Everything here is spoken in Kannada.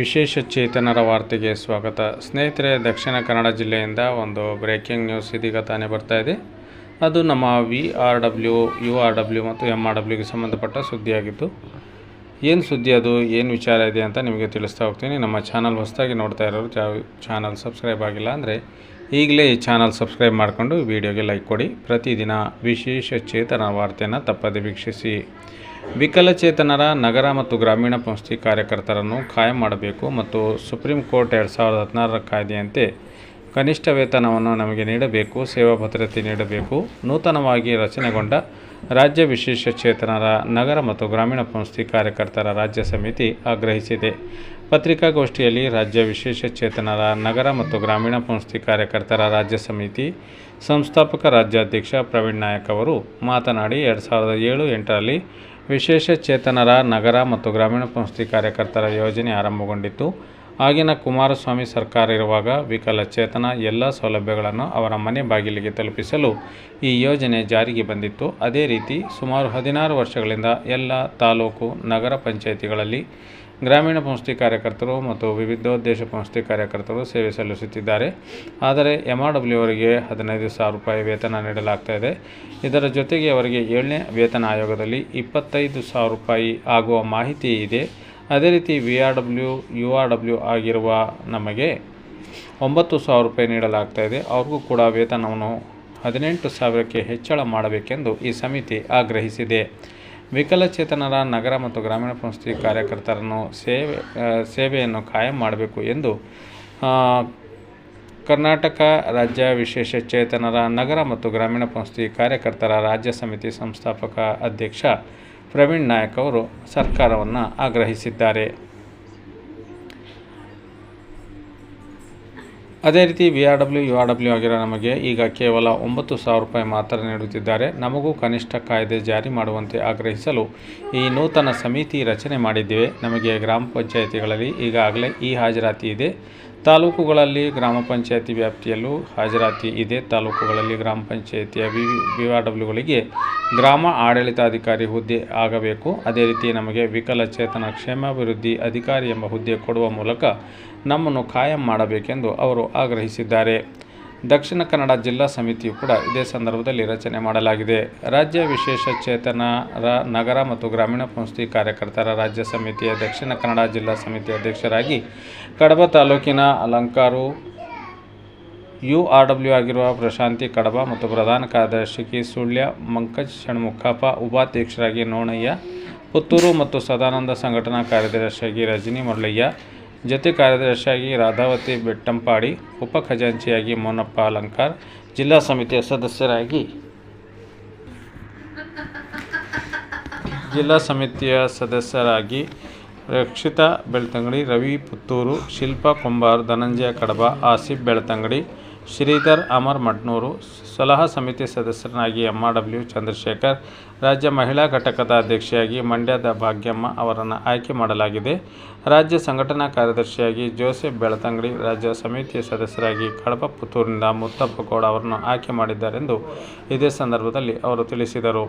ವಿಶೇಷ ಚೇತನರ ವಾರ್ತೆಗೆ ಸ್ವಾಗತ. ಸ್ನೇಹಿತರೆ, ದಕ್ಷಿಣ ಕನ್ನಡ ಜಿಲ್ಲೆಯಿಂದ ಒಂದು ಬ್ರೇಕಿಂಗ್ ನ್ಯೂಸ್ ಇದೀಗ ತಾನೇ ಬರ್ತಾ ಇದೆ. ಅದು ನಮ್ಮ V R W U R W ಮತ್ತು ಎಂ ಆರ್ ಡಬ್ಲ್ಯೂಗೆ ಸಂಬಂಧಪಟ್ಟ ಸುದ್ದಿಯಾಗಿದ್ದು. ಏನು ಸುದ್ದಿ ಅದು? ಏನು ವಿಚಾರ ಇದೆ ಅಂತ ನಿಮಗೆ ತಿಳಿಸ್ತಾ ಹೋಗ್ತೀನಿ. ನಮ್ಮ ಚಾನಲ್ ಹೊಸದಾಗಿ ನೋಡ್ತಾ ಇರೋರು ಚಾನಲ್ ಸಬ್ಸ್ಕ್ರೈಬ್ ಆಗಿಲ್ಲ ಅಂದರೆ ಈಗಲೇ ಈ ಚಾನಲ್ ಸಬ್ಸ್ಕ್ರೈಬ್ ಮಾಡಿಕೊಂಡು ವಿಡಿಯೋಗೆ ಲೈಕ್ ಕೊಡಿ. ಪ್ರತಿದಿನ ವಿಶೇಷ ಚೇತನ ವಾರ್ತೆಯನ್ನು ತಪ್ಪದೆ ವೀಕ್ಷಿಸಿ. ವಿಕಲಚೇತನರ ನಗರ ಮತ್ತು ಗ್ರಾಮೀಣ ಸಂಸ್ಥೆ ಕಾರ್ಯಕರ್ತರನ್ನು ಖಾಯಂ ಮಾಡಬೇಕು ಮತ್ತು ಸುಪ್ರೀಂ ಕೋರ್ಟ್ ಎರಡು ಸಾವಿರದ ಹದಿನಾರರ ಕಾಯ್ದೆಯಂತೆ ಕನಿಷ್ಠ ವೇತನವನ್ನು ನಮಗೆ ನೀಡಬೇಕು, ಸೇವಾ ಭದ್ರತೆ ನೀಡಬೇಕು. ನೂತನವಾಗಿ ರಚನೆಗೊಂಡ ರಾಜ್ಯ ವಿಶೇಷ ಚೇತನರ ನಗರ ಮತ್ತು ಗ್ರಾಮೀಣ ಸಂಸ್ಥೆ ಕಾರ್ಯಕರ್ತರ ರಾಜ್ಯ ಸಮಿತಿ ಆಗ್ರಹಿಸಿದೆ. ಪತ್ರಿಕಾಗೋಷ್ಠಿಯಲ್ಲಿ ರಾಜ್ಯ ವಿಶೇಷ ಚೇತನರ ನಗರ ಮತ್ತು ಗ್ರಾಮೀಣ ಪಂಕ್ತಿ ಕಾರ್ಯಕರ್ತರ ರಾಜ್ಯ ಸಮಿತಿ ಸಂಸ್ಥಾಪಕ ರಾಜ್ಯಾಧ್ಯಕ್ಷ ಪ್ರವೀಣ್ ನಾಯಕ್ ಅವರು ಮಾತನಾಡಿ ಎರಡು ಸಾವಿರದ ಏಳು ಎಂಟರಲ್ಲಿ ವಿಶೇಷ ಚೇತನರ ನಗರ ಮತ್ತು ಗ್ರಾಮೀಣ ಪಂಕ್ತಿ ಕಾರ್ಯಕರ್ತರ ಯೋಜನೆ ಆರಂಭಗೊಂಡಿತ್ತು. ಆಗಿನ ಕುಮಾರಸ್ವಾಮಿ ಸರ್ಕಾರ ಇರುವಾಗ ವಿಕಲಚೇತನ ಎಲ್ಲ ಸೌಲಭ್ಯಗಳನ್ನು ಅವರ ಮನೆ ಬಾಗಿಲಿಗೆ ತಲುಪಿಸಲು ಈ ಯೋಜನೆ ಜಾರಿಗೆ ಬಂದಿತ್ತು. ಅದೇ ರೀತಿ ಸುಮಾರು ಹದಿನಾರು ವರ್ಷಗಳಿಂದ ಎಲ್ಲ ತಾಲೂಕು, ನಗರ ಪಂಚಾಯಿತಿಗಳಲ್ಲಿ ಗ್ರಾಮೀಣ ಸಂಸ್ಥೆ ಕಾರ್ಯಕರ್ತರು ಮತ್ತು ವಿವಿಧೋದ್ದೇಶ ಸಂಸ್ಥೆ ಕಾರ್ಯಕರ್ತರು ಸೇವೆ ಸಲ್ಲಿಸುತ್ತಿದ್ದಾರೆ. ಆದರೆ ಎಂ ಆರ್ ಡಬ್ಲ್ಯೂ ಅವರಿಗೆ ಹದಿನೈದು ಸಾವಿರ ರೂಪಾಯಿ ವೇತನ ನೀಡಲಾಗ್ತಾ ಇದೆ. ಇದರ ಜೊತೆಗೆ ಅವರಿಗೆ ಏಳನೇ ವೇತನ ಆಯೋಗದಲ್ಲಿ ಇಪ್ಪತ್ತೈದು ಸಾವಿರ ರೂಪಾಯಿ ಆಗುವ ಮಾಹಿತಿ ಇದೆ. ಅದೇ ರೀತಿ V R W U R W ಆಗಿರುವ ನಮಗೆ ಒಂಬತ್ತು ಸಾವಿರ ರೂಪಾಯಿ ನೀಡಲಾಗ್ತಾ ಇದೆ. ಅವ್ರಿಗೂ ಕೂಡ ವೇತನವನ್ನು ಹದಿನೆಂಟು ಸಾವಿರಕ್ಕೆ ಹೆಚ್ಚಳ ಮಾಡಬೇಕೆಂದು ಈ ಸಮಿತಿ ಆಗ್ರಹಿಸಿದೆ. ವಿಕಲಚೇತನರ ನಗರ ಮತ್ತು ಗ್ರಾಮೀಣ ಸಂಸ್ಥೆ ಕಾರ್ಯಕರ್ತರನ್ನು ಸೇವೆ ಸೇವೆಯನ್ನು ಕಾಯಂ ಮಾಡಬೇಕು ಎಂದು ಕರ್ನಾಟಕ ರಾಜ್ಯ ವಿಶೇಷ ಚೇತನರ ನಗರ ಮತ್ತು ಗ್ರಾಮೀಣ ಸಂಸ್ಥೆ ಕಾರ್ಯಕರ್ತರ ರಾಜ್ಯ ಸಮಿತಿ ಸಂಸ್ಥಾಪಕ ಅಧ್ಯಕ್ಷ ಪ್ರವೀಣ್ ನಾಯಕ್ ಅವರು ಸರ್ಕಾರವನ್ನು ಆಗ್ರಹಿಸಿದ್ದಾರೆ. ಅದೇ ರೀತಿ V R W, U R W ಆಗಿರೋ ನಮಗೆ ಈಗ ಕೇವಲ ಒಂಬತ್ತು ಸಾವಿರ ರೂಪಾಯಿ ಮಾತ್ರ ನೀಡುತ್ತಿದ್ದಾರೆ. ನಮಗೂ ಕನಿಷ್ಠ ಕಾಯ್ದೆ ಜಾರಿ ಮಾಡುವಂತೆ ಆಗ್ರಹಿಸಲು ಈ ನೂತನ ಸಮಿತಿ ರಚನೆ ಮಾಡಿದ್ದೇವೆ. ನಮಗೆ ಗ್ರಾಮ ಪಂಚಾಯಿತಿಗಳಲ್ಲಿ ಈಗಾಗಲೇ ಈ ಹಾಜರಾತಿ ಇದೆ. ತಾಲೂಕುಗಳಲ್ಲಿ ಗ್ರಾಮ ಪಂಚಾಯತಿ ವ್ಯಾಪ್ತಿಯಲ್ಲೂ ಹಾಜರಾತಿ ಇದೆ. ತಾಲೂಕುಗಳಲ್ಲಿ ಗ್ರಾಮ ಪಂಚಾಯಿತಿಯ ವಿ ವಿ ಗ್ರಾಮ ಆಡಳಿತಾಧಿಕಾರಿ ಹುದ್ದೆ ಆಗಬೇಕು. ಅದೇ ರೀತಿ ನಮಗೆ ವಿಕಲಚೇತನ ಕ್ಷೇಮಾಭಿವೃದ್ಧಿ ಅಧಿಕಾರಿ ಎಂಬ ಹುದ್ದೆ ಕೊಡುವ ಮೂಲಕ ನಮ್ಮನ್ನು ಕಾಯಂ ಮಾಡಬೇಕೆಂದು ಅವರು ಆಗ್ರಹಿಸಿದ್ದಾರೆ. ದಕ್ಷಿಣ ಕನ್ನಡ ಜಿಲ್ಲಾ ಸಮಿತಿಯು ಕೂಡ ಇದೇ ಸಂದರ್ಭದಲ್ಲಿ ರಚನೆ ಮಾಡಲಾಗಿದೆ. ರಾಜ್ಯ ವಿಶೇಷ ಚೇತನರ ನಗರ ಮತ್ತು ಗ್ರಾಮೀಣ ಸಂಸ್ಥೆ ಕಾರ್ಯಕರ್ತರ ರಾಜ್ಯ ಸಮಿತಿಯ ದಕ್ಷಿಣ ಕನ್ನಡ ಜಿಲ್ಲಾ ಸಮಿತಿ ಅಧ್ಯಕ್ಷರಾಗಿ ಕಡಬ ತಾಲೂಕಿನ ಅಲಂಕಾರು ಯು ಆರ್ ಡಬ್ಲ್ಯೂ ಆಗಿರುವ ಪ್ರಶಾಂತಿ ಕಡಬ ಮತ್ತು ಪ್ರಧಾನ ಕಾರ್ಯದರ್ಶಿ ಸುಳ್ಯ ಮಂಕಜ್ ಷಣ್ಮುಖಪ್ಪ, ಉಪಾಧ್ಯಕ್ಷರಾಗಿ ನೋಣಯ್ಯ, ಪುತ್ತೂರು ಮತ್ತು ಸದಾನಂದ ಸಂಘಟನಾ ಕಾರ್ಯದರ್ಶಿಯಾಗಿ ರಜನಿ ಮುರಳಯ್ಯ ಜೊತೆ ಕಾರ್ಯದರ್ಶಿಯಾಗಿ ರಾಧಾವತಿ ಬೆಟ್ಟಂಪಾಡಿ, ಉಪ ಖಜಾಂಚಿಯಾಗಿ ಮೋನಪ್ಪ ಅಲಂಕಾರ್, ಜಿಲ್ಲಾ ಸಮಿತಿಯ ಸದಸ್ಯರಾಗಿ ಜಿಲ್ಲಾ ಸಮಿತಿಯ ಸದಸ್ಯರಾಗಿ ರಕ್ಷಿತಾ ಬೆಳ್ತಂಗಡಿ, ರವಿ ಪುತ್ತೂರು, ಶಿಲ್ಪಾ ಕೊಂಬಾರ್, ಧನಂಜಯ ಕಡಬ, ಆಸಿಫ್ ಬೆಳ್ತಂಗಡಿ ಶ್ರೀಧರ್ ಅಮರ್ ಮಡ್ನೂರು, ಸಲಹಾ ಸಮಿತಿ ಸದಸ್ಯರನ್ನಾಗಿ ಎಂ ಆರ್ ಡಬ್ಲ್ಯೂ ಚಂದ್ರಶೇಖರ್, ರಾಜ್ಯ ಮಹಿಳಾ ಘಟಕದ ಅಧ್ಯಕ್ಷೆಯಾಗಿ ಮಂಡ್ಯದ ಭಾಗ್ಯಮ್ಮ ಅವರನ್ನು ಆಯ್ಕೆ ಮಾಡಲಾಗಿದೆ. ರಾಜ್ಯ ಸಂಘಟನಾ ಕಾರ್ಯದರ್ಶಿಯಾಗಿ ಜೋಸೆಫ್ ಬೆಳತಂಗಡಿ, ರಾಜ್ಯ ಸಮಿತಿಯ ಸದಸ್ಯರಾಗಿ ಕಡಪ ಪುತ್ತೂರಿನಿಂದ ಮುತ್ತಪ್ಪ ಗೌಡ ಅವರನ್ನು ಆಯ್ಕೆ ಮಾಡಿದ್ದಾರೆಂದು ಇದೇ ಸಂದರ್ಭದಲ್ಲಿ ಅವರು ತಿಳಿಸಿದರು.